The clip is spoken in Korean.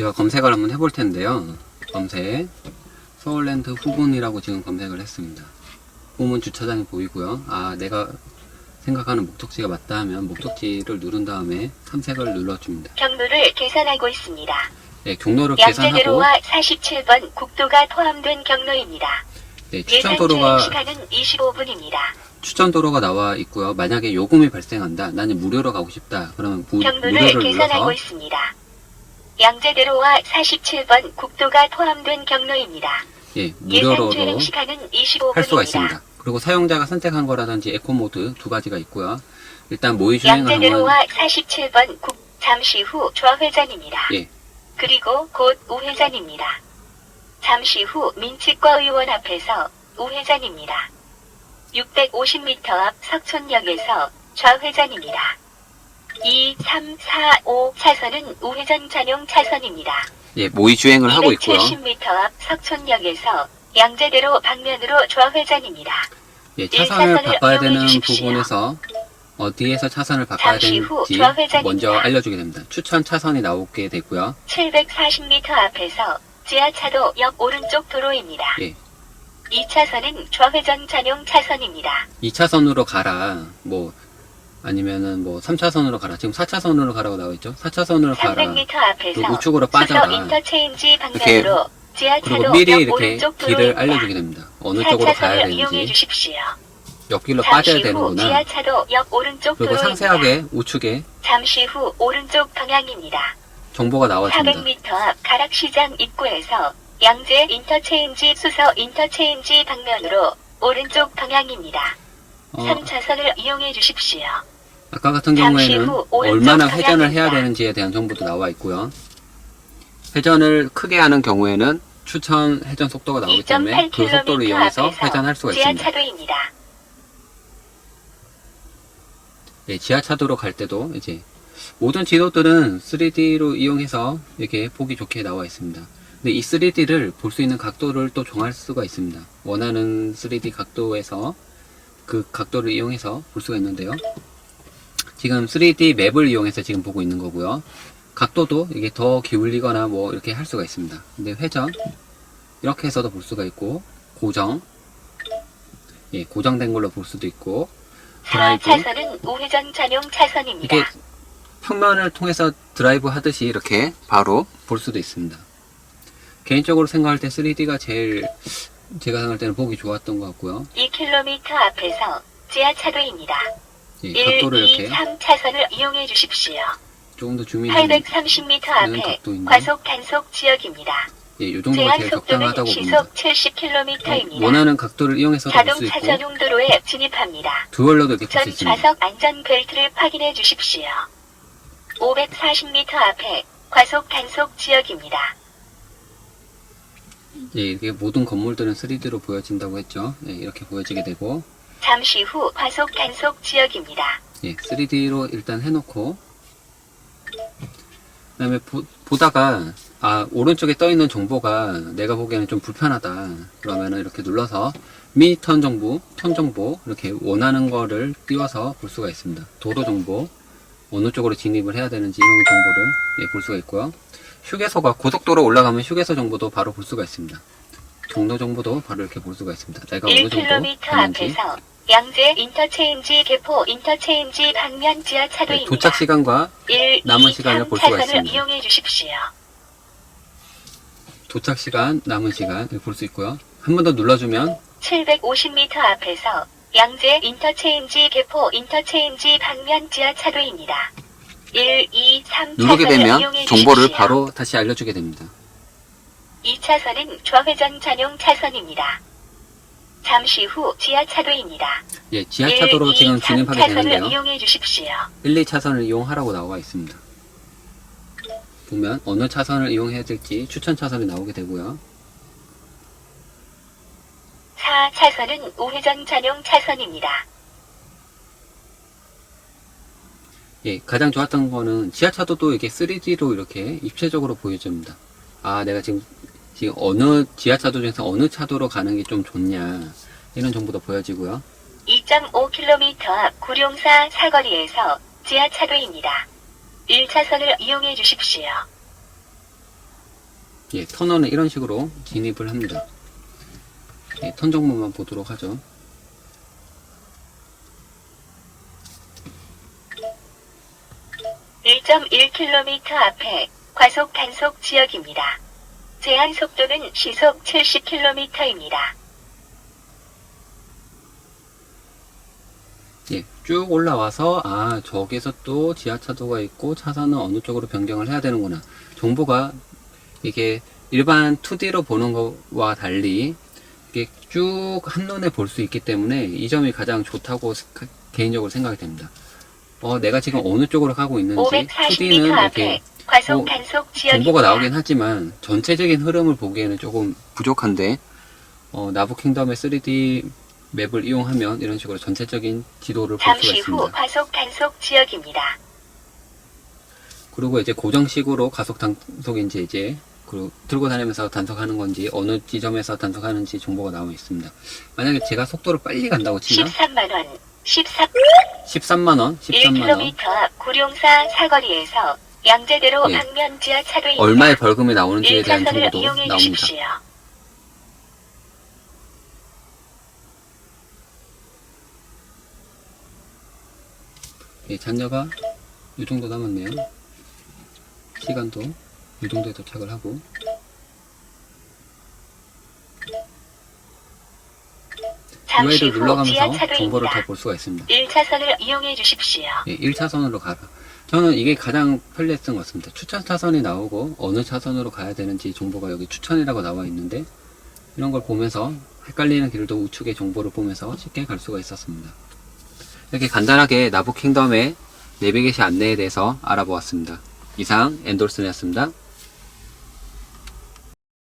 제가 검색을 한번 해볼 텐데요. 검색 서울랜드 후문이라고 지금 검색을 했습니다. 후문 주차장이 보이고요. 아 내가 생각하는 목적지가 맞다 하면 목적지를 누른 다음에 탐색을 눌러줍니다. 경로를 계산하고 있습니다. 네, 경로를 계산하고 양재대로와 47번 국도가 포함된 경로입니다. 네, 추천 도로가 시간은 25분입니다. 추천 도로가 나와 있고요. 만약에 요금이 발생한다. 나는 무료로 가고 싶다. 그러면 무, 경로를 무료를 계산하고 눌러서 있습니다. 양재대로와 47번 국도가 포함된 경로입니다. 예, 무료로도 주행 시간은 25분입니다. 할 수가 있습니다. 그리고 사용자가 선택한 거라든지 에코 모드 두 가지가 있고요. 일단 모의 주행을 하면 양재대로와 47번 국 잠시 후 좌회전입니다. 예. 그리고 곧 우회전입니다. 잠시 후 민치과 의원 앞에서 우회전입니다. 650m 앞 석촌역에서 좌회전입니다. 2, 3, 4, 5 차선은 우회전 전용 차선입니다. 예, 모의 주행을 하고 있고요. 270m 앞 석촌역에서 양재대로 방면으로 좌회전입니다. 예, 차선을 바꿔야 되는 주십시오. 부분에서 어디에서 차선을 바꿔야 되는지. 먼저 알려주게 됩니다. 추천 차선이 나오게 되고요. 740m 앞에서 지하차도 역 오른쪽 도로입니다. 예. 2차선은 좌회전 전용 차선입니다. 2차선으로 가라. 뭐 아니면은 뭐 3차선으로 가라. 지금 4차선으로 가라고 나와 있죠. 4차선으로 가라. 300m 앞에서 그 우측으로 빠져라. 인터체인지 방면으로 그리고 미리 역 이렇게 오른쪽 길을 도로입니다. 알려주게 됩니다. 어느 쪽으로 가야 4차선을 이용해 되는지 주십시오. 옆길로 빠져야 후 되는구나. 지하차도 역 오른쪽 그리고 도로입니다. 상세하게 우측에 잠시 후 오른쪽 방향입니다. 정보가 나와줍니다. 400m 앞 가락시장 입구에서 양재 인터체인지 수서 인터체인지 방면으로 오른쪽 방향입니다. 어, 3차선을 이용해 주십시오. 아까 같은 경우에는 얼마나 회전을 해야. 되는지에 대한 정보도 나와 있고요. 회전을 크게 하는 경우에는 추천 회전 속도가 나오기 때문에 그 속도를 2.8km 이용해서 회전할 수가 있습니다. 지하차도입니다. 예, 지하차도로 갈 때도 이제 모든 지도들은 3D로 이용해서 이렇게 보기 좋게 나와 있습니다. 근데 이 3D를 볼 수 있는 각도를 또 정할 수가 있습니다. 원하는 3D 각도에서 그 각도를 이용해서 볼 수가 있는데요. 지금 3D 맵을 이용해서 지금 보고 있는 거고요. 각도도 이게 더 기울이거나 뭐 이렇게 할 수가 있습니다. 근데 회전 이렇게 해서도 볼 수가 있고 고정 예, 고정된 걸로 볼 수도 있고 드라이브 4차선은 우회전 전용 차선입니다. 이게 평면을 통해서 드라이브 하듯이 이렇게 바로 볼 수도 있습니다. 개인적으로 생각할 때 3D가 제일 제가 생각할 때는 보기 좋았던 것 같고요. 2km 앞에서 지하차도입니다. 예, 1, 각도를 2, 이렇게 3 차선을 이용해 주십시오. 조금 더 주민하는 830m 는 앞에 각도인데. 과속 단속 지역입니다. 예, 이 정도가 제한 제일 속도는 적당하다고 봅니다. 시속 70km입니다. 원하는 각도를 이용해서 수 자동차 있고 전용도로에 진입합니다. 듀얼로도 이렇게 볼전 있습니다. 좌석 안전 벨트를 확인해 주십시오. 540m 앞에 과속 단속 지역입니다. 예, 이게 모든 건물들은 3D로 보여진다고 했죠. 예, 이렇게 보여지게 되고 잠시 후 과속 단속 지역입니다. 예, 3D로 일단 해놓고 그다음에 보, 보다가 아 오른쪽에 떠 있는 정보가 내가 보기에는 좀 불편하다 그러면은 이렇게 눌러서 미니 턴 정보, 턴 정보 이렇게 원하는 거를 띄워서 볼 수가 있습니다. 도로 정보 어느 쪽으로 진입을 해야 되는지 이런 정보를 예, 볼 수가 있고요. 휴게소가 고속도로 올라가면 휴게소 정보도 바로 볼 수가 있습니다. 경로 정보도 바로 이렇게 볼 수가 있습니다. 내가 어느 정도 1km 갔는지 앞에서 양재 인터체인지 개포 인터체인지 방면 네, 지하차도입니다. 도착 시간과 1, 남은 2, 시간을 볼 수가 3차선을 있습니다. 이용해 주십시오. 도착 시간, 남은 시간 볼수 있고요. 한 번 더 눌러주면 750m 앞에서 양재 인터체인지 개포 인터체인지 방면 지하차도입니다. 1, 2, 3차선을 누르게 되면 정보를. 바로 다시 알려주게 됩니다. 2차선은 좌회전 전용 차선입니다. 잠시 후 지하차도입니다. 예, 지하차도로 1, 2, 지금 진입하게 3차선을 되는데요. 이용해 주십시오. 1, 2차선을 이용하라고 나와 있습니다. 보면 어느 차선을 이용해야 될지 추천 차선이 나오게 되고요. 4 차선은 우회전 전용 차선입니다. 예, 가장 좋았던 거는 지하차도도 이게 3D로 이렇게 입체적으로 보여줍니다. 아, 내가 지금 지금 어느 지하차도 중에서 어느 차도로 가는 게 좀 좋냐 이런 정보도 보여지고요. 2.5km 앞 구룡사 사거리에서 지하차도입니다. 1차선을 이용해 주십시오. 예, 터널은 이런 식으로 진입을 합니다. 예, 턴 정보만 보도록 하죠. 일 1.1km 앞에 과속 단속 지역입니다. 제한 속도는 시속 70km입니다. 예, 쭉 올라와서 아 저기서 또 지하차도가 있고 차선은 어느 쪽으로 변경을 해야 되는구나 정보가 이게 일반 2D로 보는 것과 달리 이게 쭉 한눈에 볼 수 있기 때문에 이 점이 가장 좋다고 스- 개인적으로 생각이 됩니다. 어, 내가 지금 어느 쪽으로 가고 있는지 540m 2D는 앞에 이렇게 지역입니다. 정보가 나오긴 하지만 전체적인 흐름을 보기에는 조금 부족한데 어, 나부 킹덤의 3D 맵을 이용하면 이런 식으로 전체적인 지도를 볼 수가 있습니다. 과속 단속 지역입니다. 그리고 이제 고정식으로 가속 단속인지 이제 그리고 들고 다니면서 단속하는 건지 어느 지점에서 단속하는지 정보가 나와 있습니다. 만약에 제가 속도를 빨리 간다고 치면 13만 원, 14 13만 원, 13만 원 1km 앞 구룡사 사거리에서 양재대로 예. 방면 지하차도입니다. 얼마의 벌금이 나오는지에 대한 1차선을 정보도 이용해 나옵니다. 주십시오. 예, 잔여가 이 정도 남았네요. 시간도 이 정도에 도착을 하고 UI를 후 눌러가면서 정보를. 더 볼 수가 있습니다. 1차선을 이용해 주십시오. 예, 1차선으로 가라. 저는 이게 가장 편리했던 것 같습니다. 추천 차선이 나오고 어느 차선으로 가야 되는지 정보가 여기 추천이라고 나와 있는데 이런 걸 보면서 헷갈리는 길도 우측의 정보를 보면서 쉽게 갈 수가 있었습니다. 이렇게 간단하게 나부 킹덤의 내비게이션 안내에 대해서 알아보았습니다. 이상 엔돌슨이었습니다.